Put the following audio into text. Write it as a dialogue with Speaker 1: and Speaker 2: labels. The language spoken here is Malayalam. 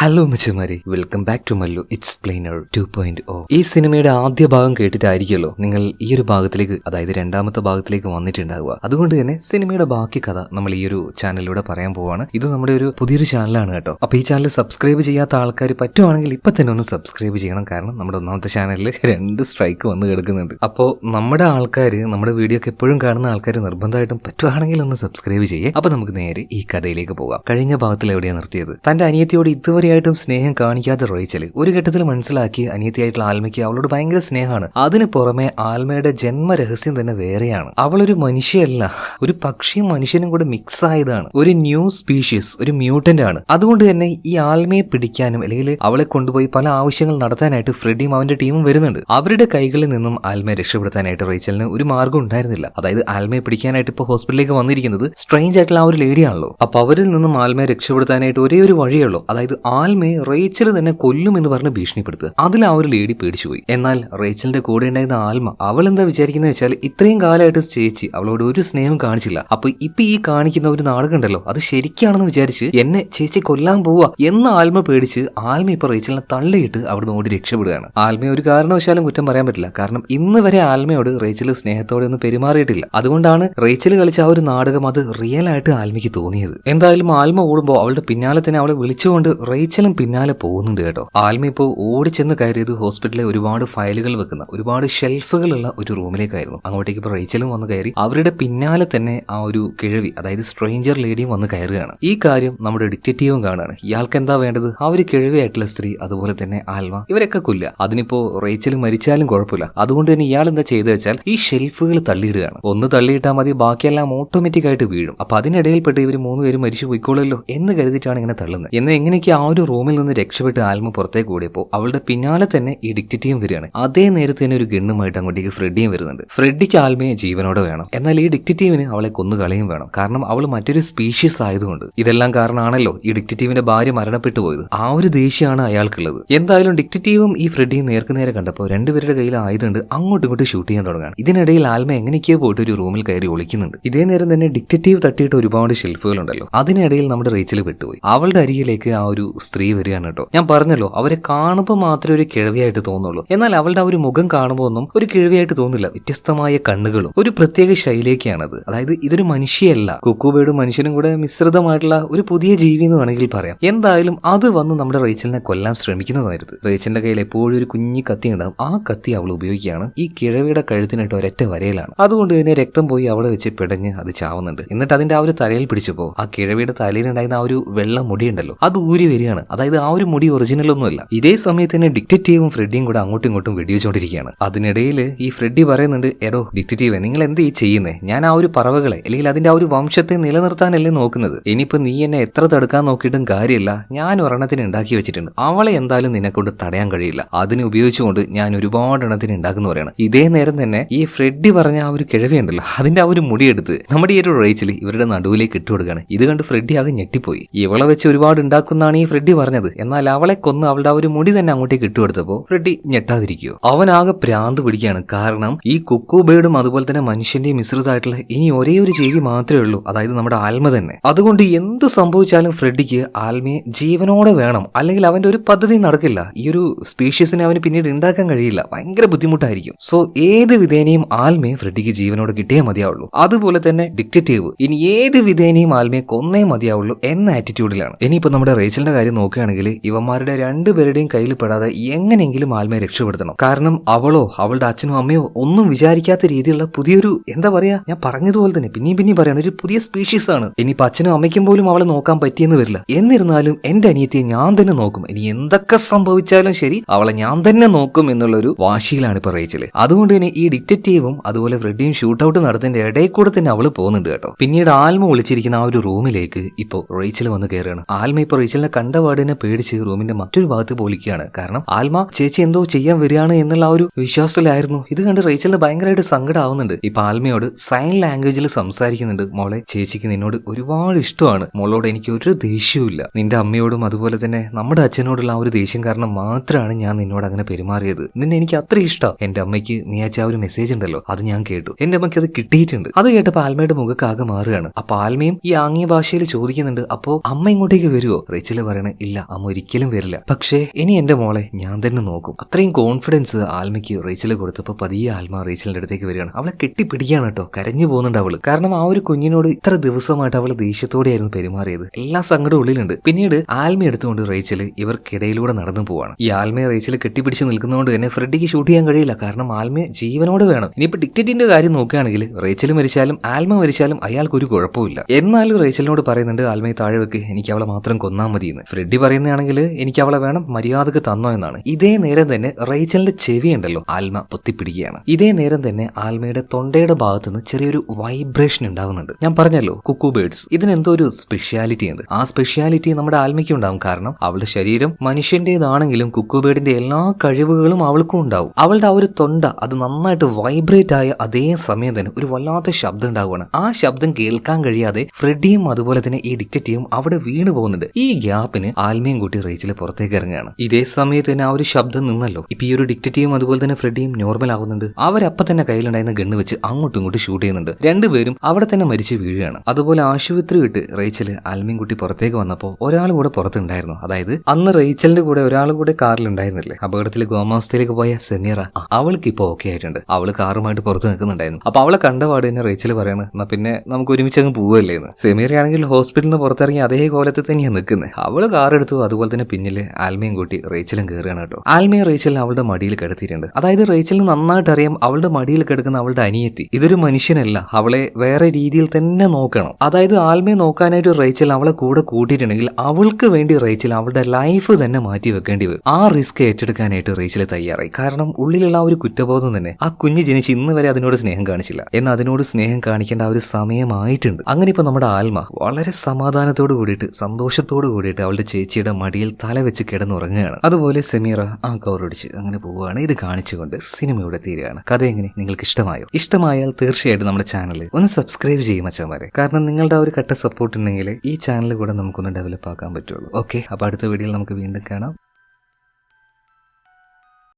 Speaker 1: Hello മച്ചമാരി welcome back to Mallu explainer to point ഓ ഈ സിനിമയുടെ ആദ്യ ഭാഗം കേട്ടിട്ടായിരിക്കുമല്ലോ നിങ്ങൾ ഈ ഒരു ഭാഗത്തിലേക്ക് അതായത് രണ്ടാമത്തെ ഭാഗത്തിലേക്ക് വന്നിട്ടുണ്ടാവുക. അതുകൊണ്ട് തന്നെ സിനിമയുടെ ബാക്കി കഥ നമ്മൾ ഈ ഒരു ചാനലിലൂടെ പറയാൻ പോവാണ്. ഇത് നമ്മുടെ ഒരു പുതിയൊരു ചാനലാണ് കേട്ടോ. അപ്പൊ ഈ ചാനൽ സബ്സ്ക്രൈബ് ചെയ്യാത്ത ആൾക്കാർ പറ്റുവാണെങ്കിൽ ഇപ്പൊ തന്നെ ഒന്ന് സബ്സ്ക്രൈബ് ചെയ്യണം. കാരണം നമ്മുടെ ഒന്നാമത്തെ ചാനലിൽ രണ്ട് സ്ട്രൈക്ക് വന്ന് കിടക്കുന്നുണ്ട്. അപ്പോൾ നമ്മുടെ ആൾക്കാർ നമ്മുടെ വീഡിയോ ഒക്കെ എപ്പോഴും കാണുന്ന ആൾക്കാർ നിർബന്ധമായിട്ടും പറ്റുവാണെങ്കിൽ ഒന്ന് സബ്സ്ക്രൈബ് ചെയ്യേ. അപ്പൊ നമുക്ക് നേരെ ഈ കഥയിലേക്ക് പോകാം. കഴിഞ്ഞ ഭാഗത്തിൽ എവിടെയാണ് നിർത്തിയത്? തന്റെ അനിയത്തിയോട് ഇതുവരെയായിട്ടും സ്നേഹം കാണിക്കാതെ റേച്ചൽ ഒരു ഘട്ടത്തിൽ മനസ്സിലാക്കി അനിയത്തിയായിട്ടുള്ള ആൽമയ്ക്ക് അവളോട് ഭയങ്കര സ്നേഹമാണ്. അതിന് പുറമെ ആൽമയുടെ ജന്മരഹസ്യം തന്നെ വേറെയാണ്. അവളൊരു മനുഷ്യയല്ല ഒരു പക്ഷിയും മനുഷ്യനും കൂടെ മിക്സ് ആയതാണ് ഒരു ന്യൂ സ്പീഷീസ് ഒരു മ്യൂട്ടന്റ് ആണ്. അതുകൊണ്ട് തന്നെ ഈ ആൽമയെ പിടിക്കാനും അല്ലെങ്കിൽ അവളെ കൊണ്ടുപോയി പല ആവശ്യങ്ങൾ നടത്താനായിട്ട് ഫ്രെഡിയും അവന്റെ ടീമും വരുന്നുണ്ട്. അവരുടെ കൈകളിൽ നിന്നും ആൽമയെ രക്ഷപ്പെടുത്താനായിട്ട് റേച്ചലിന് ഒരു മാർഗം ഉണ്ടായിരുന്നില്ല. അതായത് ആൽമയെ പിടിക്കാനായിട്ട് ഇപ്പോൾ ഹോസ്പിറ്റലിലേക്ക് വന്നിരിക്കുന്നത് സ്ട്രെയിഞ്ച് ആയിട്ടുള്ള ആ ഒരു ലേഡിയാണല്ലോ അപ്പൊ അവരിൽ നിന്നും ആൽമയെ രക്ഷപ്പെടുത്താനായിട്ട് ഒരേ ഒരു വഴിയുള്ളൂ അതായത് ആൽമയെ റേച്ചൽ തന്നെ കൊല്ലുമെന്ന് പറഞ്ഞ് ഭീഷണിപ്പെടുത്തുക. അതിൽ ആ ഒരു ലേഡി പേടിച്ചുപോയി. എന്നാൽ റേച്ചലിന്റെ കൂടെ ഉണ്ടായിരുന്ന ആൽമ അവൾ എന്താ വിചാരിക്കുന്നത് വെച്ചാൽ ഇത്രയും കാലമായിട്ട് ചേച്ചി അവളോട് ഒരു സ്നേഹം കാണിച്ചില്ല. അപ്പൊ ഇപ്പൊ ഈ കാണിക്കുന്ന ഒരു നാടകം ഉണ്ടല്ലോ അത് ശരിക്കാണെന്ന് വിചാരിച്ച് എന്നെ ചേച്ചി കൊല്ലാൻ പോവാ എന്ന ആൽമ പേടിച്ച് ആൽമ ഇപ്പൊ റേച്ചലിനെ തള്ളിയിട്ട് അവിടുന്ന് ഓടി രക്ഷപ്പെടുകയാണ്. ആൽമയെ ഒരു കാരണവശാലും കുറ്റം പറയാൻ പറ്റില്ല. കാരണം ഇന്ന് വരെ ആൽമയോട് റേച്ചൽ സ്നേഹത്തോടെ ഒന്നും പെരുമാറിയിട്ടില്ല. അതുകൊണ്ടാണ് റേച്ചൽ കളിച്ച ആ ഒരു നാടകം അത് റിയൽ ആയിട്ട് ആൽമയ്ക്ക് തോന്നിയത്. എന്തായാലും ആൽമ ഓടുമ്പോൾ അവളുടെ പിന്നാലെ തന്നെ അവളെ വിളിച്ചുകൊണ്ട് റേച്ചലും പിന്നാലെ പോകുന്നുണ്ട് കേട്ടോ. ആൽമ ഇപ്പോൾ ഓടിച്ചെന്ന് കയറിയത് ഹോസ്പിറ്റലിലെ ഒരുപാട് ഫയലുകൾ വെക്കുന്ന ഒരുപാട് ഷെൽഫുകളുള്ള ഒരു റൂമിലേക്കായിരുന്നു. അങ്ങോട്ടേക്ക് ഇപ്പോൾ റേച്ചലും വന്ന് കയറി അവരുടെ പിന്നാലെ തന്നെ ആ ഒരു കിഴവി അതായത് സ്ട്രേഞ്ചർ ലേഡിയും വന്ന് കയറുകയാണ്. ഈ കാര്യം നമ്മുടെ ഡിറ്റക്റ്റീവും കാണുകയാണ്. ഇയാൾക്ക് എന്താ വേണ്ടത്? ആ ഒരു കിഴവിയായിട്ടുള്ള സ്ത്രീ അതുപോലെ തന്നെ ആൽമ ഇവരൊക്കെ കൊല്ല അതിനിപ്പോ റേച്ചൽ മരിച്ചാലും കുഴപ്പമില്ല. അതുകൊണ്ട് തന്നെ ഇയാൾ എന്താ ചെയ്തു വെച്ചാൽ ഈ ഷെൽഫുകൾ തള്ളിയിടുകയാണ്. ഒന്ന് തള്ളിയിട്ടാൽ മതി ബാക്കിയെല്ലാം ഓട്ടോമാറ്റിക് ആയിട്ട് വീഴും. അപ്പൊ അതിനിടയിൽപ്പെട്ട് ഇവർ മൂന്ന് പേര് മരിച്ചു പോയിക്കോളല്ലോ എന്ന് കരുതിയിട്ടാണ് ഇങ്ങനെ തള്ളുന്നത്. എന്ന് എങ്ങനെയൊക്കെ ആ റൂമിൽ നിന്ന് രക്ഷപ്പെട്ട് ആൽമ പുറത്തേക്ക് ഓടിയപ്പോൾ അവളുടെ പിന്നാലെ തന്നെ ഈ ഡിക്റ്റേറ്റീവും വരികയാണ്. അതേ നേരത്തെ തന്നെ ഒരു ഗണ്ണുമായിട്ട് അങ്ങോട്ടേക്ക് ഫ്രെഡിയും വരുന്നുണ്ട്. ഫ്രെഡിക്ക് ആൽമയെ ജീവനോടെ വേണം. എന്നാൽ ഈ ഡിക്റ്റേറ്റീവിന് അവളെ കൊന്നുകളയും വേണം. കാരണം അവൾ മറ്റൊരു സ്പീഷീസ് ആയതുകൊണ്ട്. ഇതെല്ലാം കാരണമാണല്ലോ ഈ ഡിക്റ്റേറ്റീവിന്റെ ഭാര്യ മരണപ്പെട്ടു പോയത്. ആ ഒരു ദേഷ്യമാണ് അയാൾക്കുള്ളത്. എന്തായാലും ഡിക്റ്റേറ്റീവും ഈ ഫ്രെഡിയും നേർക്കുനേരെ കണ്ടപ്പോൾ രണ്ടുപേരുടെ കയ്യിൽ ആയതുകൊണ്ട് അങ്ങോട്ടും ഇങ്ങോട്ട് ഷൂട്ട് ചെയ്യാൻ തുടങ്ങാണ് ഇതിനിടയിൽ ആൽമ എങ്ങനെയൊക്കെയോ പോയിട്ട് ഒരു റൂമിൽ കയറി ഒളിക്കുന്നുണ്ട്. ഇതേ നേരം തന്നെ ഡിക്റ്റേറ്റീവ് തട്ടിയിട്ട് ഒരുപാട് ഷെൽഫുകൾ ഉണ്ടല്ലോ അതിനിടയിൽ നമ്മുടെ റീച്ചിൽ പെട്ടുപോയി. അവളുടെ അരികിലേക്ക് ആ ഒരു സ്ത്രീ വരികയാണ് കേട്ടോ. ഞാൻ പറഞ്ഞല്ലോ അവരെ കാണുമ്പോൾ മാത്രമേ ഒരു കിഴവിയായിട്ട് തോന്നുള്ളൂ. എന്നാൽ അവളുടെ ഒരു മുഖം കാണുമ്പോൾ ഒന്നും ഒരു കിഴവിയായിട്ട് തോന്നില്ല. വ്യത്യസ്തമായ കണ്ണുകളും ഒരു പ്രത്യേക ശൈലിയൊക്കെയാണത്. അതായത് ഇതൊരു മനുഷ്യയല്ല. കുക്കുബേടും മനുഷ്യനും കൂടെ മിശ്രിതമായിട്ടുള്ള ഒരു പുതിയ ജീവി എന്ന് വേണമെങ്കിൽ പറയാം. എന്തായാലും അത് വന്ന് നമ്മുടെ റേച്ചലിനെ കൊല്ലാൻ ശ്രമിക്കുന്നതായിരുന്നു. റേച്ചലിന്റെ കയ്യിൽ എപ്പോഴും ഒരു കുഞ്ഞി കത്തി ഉണ്ടാകും ആ കത്തി അവൾ ഉപയോഗിക്കുകയാണ്. ഈ കിഴവിയുടെ കഴുത്തിനിട്ട് ഒരൊറ്റ വരയിലാണ്. അതുകൊണ്ട് തന്നെ രക്തം പോയി അവിടെ വെച്ച് പിടഞ്ഞ് അത് ചാവുന്നുണ്ട്. എന്നിട്ട് അതിന്റെ ആ ഒരു തലയിൽ പിടിച്ചപ്പോൾ ആ കിഴവിയുടെ തലയിൽ ഉണ്ടായിരുന്ന ആ ഒരു വെള്ള മുടി ഉണ്ടല്ലോ അത് ഊരി വരികയാണ്. അതായത് ആ ഒരു മുടി ഒറിജിനൽ ഒന്നുമല്ല. ഇതേ സമയത്ത് തന്നെ ഡിക്റ്റേറ്റീവും ഫ്രെഡിയും കൂടെ അങ്ങോട്ടും ഇങ്ങോട്ടും വെടിവെച്ചുകൊണ്ടിരിക്കുകയാണ് അതിനിടയിൽ ഈ ഫ്രെഡി പറയുന്നുണ്ട് എടോ ഡിക്റ്റേറ്റീവ് നിങ്ങൾ എന്ത് ഈ ചെയ്യുന്നേ? ഞാൻ ആ ഒരു പറവകളെ അല്ലെങ്കിൽ അതിന്റെ ആ ഒരു വംശത്തെ നിലനിർത്താനല്ലേ നോക്കുന്നത്? ഇനിയിപ്പോ നീ എന്നെ എത്ര തടുക്കാൻ നോക്കിയിട്ടും കാര്യമില്ല. ഞാൻ ഒരെണ്ണത്തിന് ഉണ്ടാക്കി വെച്ചിട്ടുണ്ട്. അവളെ എന്തായാലും നിന്നെക്കൊണ്ട് തടയാൻ കഴിയില്ല. അതിനെ ഉപയോഗിച്ചുകൊണ്ട് ഞാൻ ഒരുപാട് എണ്ണത്തിന് ഉണ്ടാക്കുന്ന പറയാണ്. ഇതേ നേരം തന്നെ ഈ ഫ്രെഡി പറഞ്ഞ ആ ഒരു കിഴവിയുണ്ടല്ലോ അതിന്റെ ആ ഒരു മുടി എടുത്ത് നമ്മുടെ ഈ ഒരു റേച്ചിൽ ഇവരുടെ നടുവിലേക്ക് ഇട്ടുകൊടുക്കുകയാണ്. ഇത് കണ്ട് ഫ്രെഡി ആകെ ഞെട്ടിപ്പോയി. ഇവളെ വെച്ച് ഒരുപാട് ഉണ്ടാക്കുന്നതാണ് ഈ ഫ്രെഡി പറഞ്ഞത്. എന്നാൽ അവളെ കൊന്ന് അവളുടെ ഒരു മുടി തന്നെ അങ്ങോട്ടേക്ക് ഇട്ടുകൊടുത്തപ്പോൾ ഫ്രെഡി ഞെട്ടാതിരിക്കുവോ അവനാകെ പ്രാന്ത് പിടിക്കുകയാണ്. കാരണം ഈ കുക്കു ബേർഡും അതുപോലെ തന്നെ മനുഷ്യന്റെ മിശ്രിതമായിട്ടുള്ള ഇനി ഒരേ ഒരു ജീവി മാത്രമേ ഉള്ളൂ. അതായത് നമ്മുടെ ആൽമ തന്നെ. അതുകൊണ്ട് എന്ത് സംഭവിച്ചാലും ഫ്രെഡിക്ക് ആൽമയെ ജീവനോടെ വേണം. അല്ലെങ്കിൽ അവന്റെ ഒരു പദ്ധതി നടക്കില്ല. ഈ ഒരു സ്പീഷ്യസിനെ അവന് പിന്നീട് ഉണ്ടാക്കാൻ കഴിയില്ല. ഭയങ്കര ബുദ്ധിമുട്ടായിരിക്കും. സോ ഏത് വിധേനയും ആൽമയെ ഫ്രെഡിക്ക് ജീവനോടെ കിട്ടിയേ മതിയാവുള്ളൂ. അതുപോലെ തന്നെ ഡിക്റ്റേറ്റീവ്. ഇനി ഏത് വിധേനയും ആൽമയെ കൊന്നേ മതിയാവുള്ളൂ എന്ന ആറ്റിറ്റ്യൂഡിലാണ് ഇനിയിപ്പോ നമ്മുടെ റേച്ചലിന്റെ കാര്യം നോക്കുകയാണെങ്കിൽ ഇവന്മാരുടെ രണ്ടുപേരുടെയും കയ്യിൽ പെടാതെ എങ്ങനെയെങ്കിലും ആത്മയെ രക്ഷപ്പെടുത്തണം. കാരണം അവളോ അവളുടെ അച്ഛനോ അമ്മയോ ഒന്നും വിചാരിക്കാത്ത രീതിയിലുള്ള പുതിയൊരു എന്താ പറയാ ഞാൻ പറഞ്ഞതുപോലെ തന്നെ പിന്നെയും പിന്നെയും പറയാണ് ഒരു പുതിയ സ്പീഷീസ് ആണ് ഇനിയിപ്പോ അച്ഛനും അമ്മയ്ക്കും പോലും അവളെ നോക്കാൻ പറ്റിയെന്ന് വരില്ല. എന്നിരുന്നാലും എന്റെ അനിയത്തിയെ ഞാൻ തന്നെ നോക്കും. ഇനി എന്തൊക്കെ സംഭവിച്ചാലും ശരി അവളെ ഞാൻ തന്നെ നോക്കും എന്നുള്ളൊരു വാശിയിലാണ് ഇപ്പൊ റേച്ചൽ. അതുകൊണ്ട് തന്നെ ഈ ഡിറ്റക്റ്റീവും അതുപോലെ ഫ്രെഡിയും ഷൂട്ട് ഔട്ട് നടത്തിന്റെ ഇടയിൽ കൂടെ തന്നെ അവൾ പോകുന്നുണ്ട് കേട്ടോ. പിന്നീട് ആൽമ ഒളിച്ചിരിക്കുന്ന ആ ഒരു റൂമിലേക്ക് ഇപ്പോ റേച്ചൽ വന്ന് കയറുകയാണ്. ആൽമ ഇപ്പൊ റേച്ചലിനെ കണ്ട പാടിനെ പേടിച്ച് റൂമിന്റെ മറ്റൊരു ഭാഗത്ത് പോലിക്കുകയാണ് കാരണം ആൽമ ചേച്ചി എന്തോ ചെയ്യാൻ വരികയാണ് എന്നുള്ള ഒരു വിശ്വാസത്തിലായിരുന്നു. ഇത് കണ്ട് റേച്ചലിന് ഭയങ്കരമായിട്ട് സങ്കടമാവുന്നുണ്ട് ഇപ്പൊ ആൽമയോട് സൈൻ ലാംഗ്വേജിൽ സംസാരിക്കുന്നുണ്ട്. മോളെ ചേച്ചിക്ക് നിന്നോട് ഒരുപാട് ഇഷ്ടമാണ്. മോളോട് എനിക്ക് ഒരു ദേഷ്യവും ഇല്ല നിന്റെ അമ്മയോടും അതുപോലെ തന്നെ നമ്മുടെ അച്ഛനോടുള്ള ആ ഒരു ദേഷ്യം കാരണം മാത്രമാണ് ഞാൻ നിന്നോട് അങ്ങനെ പെരുമാറിയത്. നിന്നെ എനിക്ക് അത്ര ഇഷ്ടം. എന്റെ അമ്മയ്ക്ക് നീ അച്ഛാ ഒരു മെസ്സേജ് ഉണ്ടല്ലോ. അത് ഞാൻ കേട്ടു. എന്റെ അമ്മയ്ക്ക് അത് കിട്ടിയിട്ടുണ്ട്. അത് കേട്ടപ്പോ ആൽമയുടെ മുഖക്കാകെ മാറുകയാണ്. അപ്പൊ ആൽമയും ഈ ആംഗ്യ ഭാഷയിൽ ചോദിക്കുന്നുണ്ട്. അപ്പോ അമ്മ ഇങ്ങോട്ടേക്ക് വരുമോ റേച്ചൽ പറയണ പറയാണ് ഇല്ല അമ്മ ഒരിക്കലും വരില്ല. പക്ഷേ ഇനി എന്റെ മോളെ ഞാൻ തന്നെ നോക്കും. അത്രയും കോൺഫിഡൻസ് ആൽമയ്ക്ക് റേച്ചൽ കൊടുത്തപ്പോൾ പതിയെ ആൽമ റേച്ചലിന്റെ അടുത്തേക്ക് വരികയാണ്. അവളെ കെട്ടിപ്പിടിക്കുകയാണ് കേട്ടോ. കരഞ്ഞു പോകുന്നുണ്ട് അവൾ. കാരണം ആ ഒരു കുഞ്ഞിനോട് ഇത്ര ദിവസമായിട്ട് അവൾ ദേഷ്യത്തോടെയായിരുന്നു പെരുമാറിയത്. എല്ലാ സങ്കടവും ഉള്ളിലുണ്ട്. പിന്നീട് ആൽമ എടുത്തുകൊണ്ട് റേച്ചൽ ഇവർക്കിടയിലൂടെ നടന്നു പോവാണ്. ഈ ആൽമയെ റേച്ചൽ കെട്ടിപ്പിടിച്ച് നിൽക്കുന്നതുകൊണ്ട് തന്നെ ഫ്രെഡിക്ക് ഷൂട്ട് ചെയ്യാൻ കഴിയില്ല. കാരണം ആൽമയെ ജീവനോട് വേണം. ഇനിയിപ്പോ ടിക്കറ്റിന്റെ കാര്യം നോക്കുകയാണെങ്കിൽ റേച്ചൽ മരിച്ചാലും ആൽമ മരിച്ചാലും അയാൾക്ക് ഒരു കുഴപ്പമില്ല എന്നാലും റേച്ചലിനോട് പറയുന്നുണ്ട് ആൽമയെ താഴെ വെക്ക്. എനിക്ക് അവളെ മാത്രം കൊന്നാൽ മതി ഫ്രെഡി പറയുന്നതാണെങ്കിൽ എനിക്ക് അവളെ വേണം മര്യാദയ്ക്ക് തന്നോ എന്നാണ്. ഇതേ നേരം തന്നെ റേച്ചലിന്റെ ചെവി ഉണ്ടല്ലോ ആൽമ പൊത്തിപ്പിടിക്കുകയാണ്. ഇതേ നേരം തന്നെ ആൽമയുടെ തൊണ്ടയുടെ ഭാഗത്തുനിന്ന് ചെറിയൊരു വൈബ്രേഷൻ ഉണ്ടാവുന്നുണ്ട്. ഞാൻ പറഞ്ഞല്ലോ കുക്കു ബേഡ്സ് ഇതിനെന്തോ ഒരു സ്പെഷ്യാലിറ്റി ഉണ്ട്. ആ സ്പെഷ്യാലിറ്റി നമ്മുടെ ആൽമയ്ക്ക് ഉണ്ടാവും. കാരണം അവളുടെ ശരീരം മനുഷ്യന്റേതാണെങ്കിലും കുക്കു ബേഡിന്റെ എല്ലാ കഴിവുകളും അവൾക്കും ഉണ്ടാവും. അവളുടെ ആ ഒരു തൊണ്ട അത് നന്നായിട്ട് വൈബ്രേറ്റ് ആയ അതേ സമയം തന്നെ ഒരു വല്ലാത്ത ശബ്ദം ഉണ്ടാവുകയാണ്. ആ ശബ്ദം കേൾക്കാൻ കഴിയാതെ ഫ്രെഡിയും അതുപോലെ തന്നെ ഈ ഡിക്റ്ററ്റീവും അവിടെ വീണു പോകുന്നുണ്ട് ഈ ഗ്യാപ്പിന് ആൽമയും കൂട്ടി റേച്ചിൽ പുറത്തേക്ക് ഇറങ്ങുകയാണ്. ഇതേ സമയത്ത് തന്നെ ആ ഒരു ശബ്ദം നിന്നല്ലോ. ഇപ്പൊ ഈ ഒരു ഡിക്റ്ററ്റീവും അതുപോലെ തന്നെ ഫ്രെഡിയും നോർമൽ ആവുന്നുണ്ട്. അവരപ്പം തന്നെ കയ്യിലുണ്ടായിരുന്ന ഗണ്ണ് വെച്ച് അങ്ങോട്ടും ഇങ്ങോട്ടും ഷൂട്ട് ചെയ്യുന്നുണ്ട്. രണ്ടുപേരും അവിടെ തന്നെ മരിച്ചു വീഴുകയാണ്. അതുപോലെ ആശുപത്രി വിട്ട് റേച്ചൽ ആൽമയും കുട്ടി പുറത്തേക്ക് വന്നപ്പോൾ ഒരാൾ കൂടെ പുറത്തുണ്ടായിരുന്നു. അതായത് അന്ന് റേച്ചലിന്റെ കൂടെ ഒരാൾ കൂടെ കാറിൽ ഉണ്ടായിരുന്നില്ലേ അപകടത്തിൽ ഗോമാവസ്ഥയിലേക്ക് പോയ സെമീറ. അവൾക്ക് ഇപ്പോൾ ഓക്കെ ആയിട്ടുണ്ട്. അവൾ കാറുമായിട്ട് പുറത്ത് നിൽക്കുന്നുണ്ടായിരുന്നു. അപ്പൊ അവളെ കണ്ടപാട് തന്നെ റേച്ചൽ പറയാണ് എന്നാ പിന്നെ നമുക്ക് ഒരുമിച്ച് അങ്ങ് പോവല്ലേ എന്ന് സെമീറയാണെങ്കിൽ ഹോസ്പിറ്റലിൽ നിന്ന് പുറത്തിറങ്ങി അതേ കോലത്തിൽ തന്നെയാണ് നിൽക്കുന്നത് അവൾ കാർ എടുത്തു അതുപോലെ തന്നെ പിന്നിൽ ആൽമയും കൂട്ടി റേച്ചലും കയറുകയാണ് കേട്ടോ. ആൽമയും റേച്ചലും അവളുടെ മടിയിൽ കിടത്തിയിട്ടുണ്ട്. അതായത് റേച്ചലിന് നന്നായിട്ട് അറിയാം അവളുടെ മടിയിൽ കിടക്കുന്ന അവളുടെ അനിയത്തി. ഇതൊരു മനുഷ്യനല്ല അവളെ വേറെ രീതിയിൽ തന്നെ നോക്കണം. അതായത് ആൽമയെ നോക്കാനായിട്ട് റേച്ചൽ അവളെ കൂടെ കൂട്ടിയിട്ടുണ്ടെങ്കിൽ അവൾക്ക് വേണ്ടി റേച്ചൽ അവളുടെ ലൈഫ് തന്നെ മാറ്റി വെക്കേണ്ടി വരും. ആ റിസ്ക് ഏറ്റെടുക്കാനായിട്ട് റേച്ചൽ തയ്യാറായി. കാരണം ഉള്ളിലുള്ള ഒരു കുറ്റബോധം തന്നെ ആ കുഞ്ഞ് ജനിച്ച് ഇന്ന് വരെ അതിനോട് സ്നേഹം കാണിച്ചില്ല. എന്നാൽ അതിനോട് സ്നേഹം കാണിക്കേണ്ട ആ ഒരു സമയമായിട്ടുണ്ട്. അങ്ങനെ ഇപ്പൊ നമ്മുടെ ആൽമ വളരെ സമാധാനത്തോട് കൂടിയിട്ട് സന്തോഷത്തോട് കൂടിയിട്ട് അവളുടെ ചേച്ചിയുടെ മടിയിൽ തല വെച്ച് കിടന്നുറങ്ങുകയാണ്. അതുപോലെ സെമീറ ആ കൗറടിച്ച് അങ്ങനെ പോവുകയാണ്. ഇത് കാണിച്ചുകൊണ്ട് സിനിമ ഇവിടെ തീരുകയാണ് കഥ എങ്ങനെ? നിങ്ങൾക്ക് ഇഷ്ടമായോ? ഇഷ്ടമായാൽ തീർച്ചയായിട്ടും നമ്മുടെ ചാനൽ ഒന്ന് സബ്സ്ക്രൈബ് ചെയ്യും അച്ഛന്മാരെ. കാരണം നിങ്ങളുടെ ആ ഒരു കട്ട സപ്പോർട്ട് ഉണ്ടെങ്കിൽ ഈ ചാനൽ കൂടെ നമുക്കൊന്ന് ഡെവലപ്പ് ആക്കാൻ പറ്റുള്ളൂ. ഓക്കെ അപ്പോൾ അടുത്ത വീഡിയോയിൽ നമുക്ക് വീണ്ടും കാണാം.